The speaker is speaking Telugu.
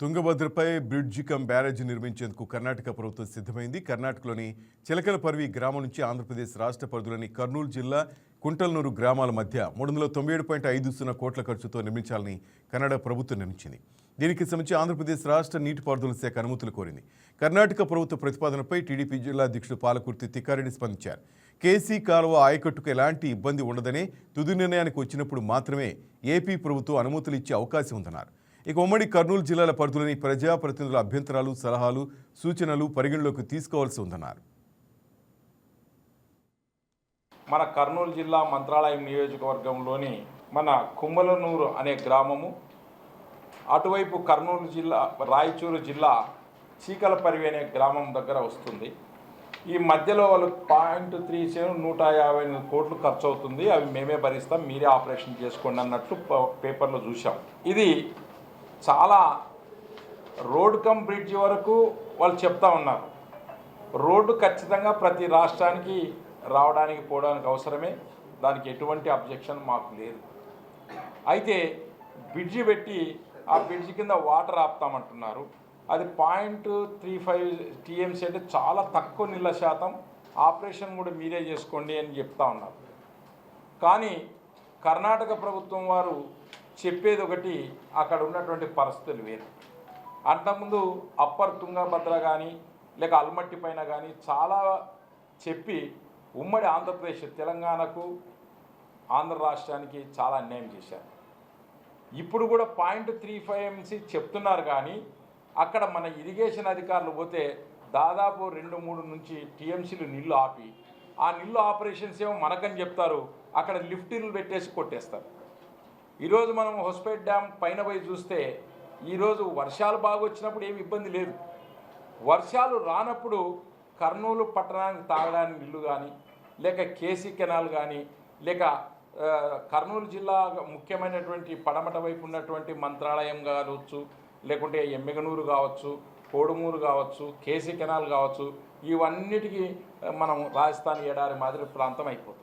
తుంగభద్రపై బ్రిడ్జి కమ్ బ్యారేజ్ నిర్మించేందుకు కర్ణాటక ప్రభుత్వం సిద్ధమైంది. కర్ణాటకలోని చిలకలపర్వి గ్రామం నుంచి ఆంధ్రప్రదేశ్ రాష్ట్ర పరిధిలోని కర్నూలు జిల్లా కుంటల్నూరు గ్రామాల మధ్య మూడు వందల తొంభై ఏడు పాయింట్ ఐదు సున్నా కోట్ల ఖర్చుతో నిర్మించాలని కన్నడ ప్రభుత్వం నిర్మించింది దీనికి సంబంధించి ఆంధ్రప్రదేశ్ రాష్ట్ర నీటిపారుదల శాఖ అనుమతులు కోరింది. కర్ణాటక ప్రభుత్వ ప్రతిపాదనపై టీడీపీ జిల్లా అధ్యక్షుడు పాలకుర్తి తిక్కారెడ్డి స్పందించారు. కేసీ కాలువ ఆయకట్టుకు ఎలాంటి ఇబ్బంది ఉండదనే తుది నిర్ణయానికి వచ్చినప్పుడు మాత్రమే ఏపీ ప్రభుత్వం అనుమతులు ఇచ్చే అవకాశం ఉందన్నారు. ఇక ఉమ్మడి కర్నూలు జిల్లాల పరిధిలోని ప్రజాప్రతినిధుల అభ్యంతరాలు సలహాలు సూచనలు పరిగణలోకి తీసుకోవాల్సి ఉందన్నారు. మన కర్నూలు జిల్లా మంత్రాలయం నియోజకవర్గంలోని మన కుమ్మలనూరు అనే గ్రామము అటువైపు కర్నూలు జిల్లా రాయచూరు జిల్లా చీకలపరివి అనే గ్రామం దగ్గర వస్తుంది. ఈ మధ్యలో వాళ్ళు పాయింట్ త్రీ సెవెన్ నూట యాభై ఎనిమిది కోట్లు ఖర్చు అవుతుంది అవి మేమే భరిస్తాం మీరే ఆపరేషన్ చేసుకోండి అన్నట్లు పేపర్లో చూసాం ఇది చాలా రోడ్ కమ్ బ్రిడ్జ్ వరకు వాళ్ళు చెప్తా ఉన్నారు. రోడ్డు ఖచ్చితంగా ప్రతి రాష్ట్రానికి రావడానికి పోవడానికి అవసరమే. దానికి ఎటువంటి అబ్జెక్షన్ మాకు లేదు. అయితే బ్రిడ్జి పెట్టి ఆ బ్రిడ్జి కింద వాటర్ ఆపుతామంటున్నారు. అది పాయింట్ త్రీ ఫైవ్ టీఎంసీ అంటే చాలా తక్కువ నీళ్ళ శాతం ఆపరేషన్ కూడా మీరే చేసుకోండి అని చెప్తా ఉన్నారు. కానీ కర్ణాటక ప్రభుత్వం వారు చెప్పేది ఒకటి అక్కడ ఉన్నటువంటి పరిస్థితులు వేరు. అంతకుముందు అప్పర్ తుంగభద్ర కానీ లేక అల్మట్టి పైన కానీ చాలా చెప్పి ఉమ్మడి ఆంధ్రప్రదేశ్ తెలంగాణకు ఆంధ్ర రాష్ట్రానికి చాలా అన్యాయం చేశారు. ఇప్పుడు కూడా పాయింట్ త్రీ ఫైవ్ ఎంసీ చెప్తున్నారు కానీ అక్కడ మన ఇరిగేషన్ అధికారులు పోతే దాదాపు రెండు మూడు నుంచి టీఎంసీలు నీళ్ళు ఆపి ఆ నీళ్ళు ఆపరేషన్స్ ఏమో మనకని చెప్తారు అక్కడ లిఫ్టీలు పెట్టేసి కొట్టేస్తారు. ఈరోజు మనం హొస్పేట్ డ్యామ్ పైన పోయి చూస్తే ఈరోజు వర్షాలు బాగా వచ్చినప్పుడు ఏమి ఇబ్బంది లేదు. వర్షాలు రానప్పుడు కర్నూలు పట్టణానికి తాగడానికి ఇల్లు కానీ లేక కేసీ కెనాల్ కానీ లేక కర్నూలు జిల్లా ముఖ్యమైనటువంటి పడమట వైపు ఉన్నటువంటి మంత్రాలయం కావచ్చు లేకుంటే ఎమ్మెగనూరు కావచ్చు కోడుమూరు కావచ్చు కేసీ కెనాల్ కావచ్చు ఇవన్నిటికీ మనం రాజస్థాన్ ఎడారి మాదిరి ప్రాంతం అయిపోతుంది.